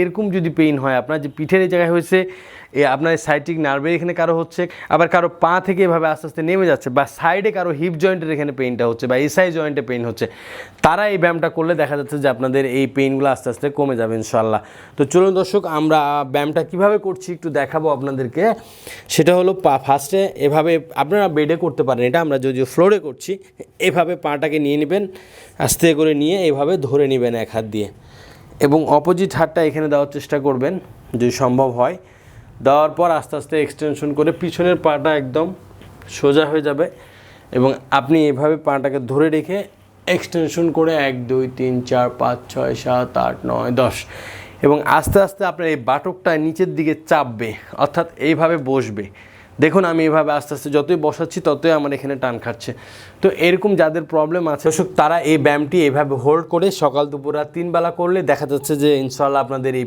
এরকম যদি পেইন হয়, আপনার যে পিঠের এই জায়গায় হয়েছে, এ আপনার সাইটিক নার্ভের এখানে কারও হচ্ছে, আবার কারও পা থেকে এভাবে আস্তে আস্তে নেমে যাচ্ছে, বা সাইডে কারও হিপ জয়েন্টের এখানে পেইনটা হচ্ছে, বা এসআই জয়েন্টে পেইন হচ্ছে, তারা এই ব্যায়ামটা করলে দেখা যাচ্ছে যে আপনাদের এই পেইনগুলো আস্তে আস্তে কমে যাবে ইনশাল্লাহ তো চলুন দর্শক, আমরা ব্যায়ামটা কীভাবে করছি একটু দেখাবো আপনাদেরকে। সেটা হলো পা ফার্স্টে এভাবে আপনারা বেডে করতে পারেন, এটা আমরা যদিও ফ্লোরে করছি, এভাবে পাটাকে নিয়ে নেবেন, আস্তে করে নিয়ে এভাবে ধরে নেবেন এক হাত দিয়ে। এবং অপোজিট হাতটা এখানে দেওয়ার চেষ্টা করবেন, যদি সম্ভব হয়। দেওয়ার পর আস্তে আস্তে এক্সটেনশন করে পিছনের পাটা একদম সোজা হয়ে যাবে এবং আপনি এভাবে পাটাকে ধরে রেখে এক্সটেনশন করে এক, দুই, তিন, চার, পাঁচ, ছয়, সাত, আট, নয়, দশ এবং আস্তে আস্তে আপনার এই বাটকটা নিচের দিকে চাপবে, অর্থাৎ এইভাবে বসবে। দেখুন, আমি এভাবে আস্তে আস্তে যতই বসাচ্ছি, ততই আমার এখানে টান খাচ্ছে তো এরকম যাদের প্রবলেম আছে, দর্শক, তারা এই ব্যায়ামটি এভাবে হোল্ড করে সকাল দুপুর রাত তিনবেলা করলে দেখা যাচ্ছে যে ইনশাল্লাহ আপনাদের এই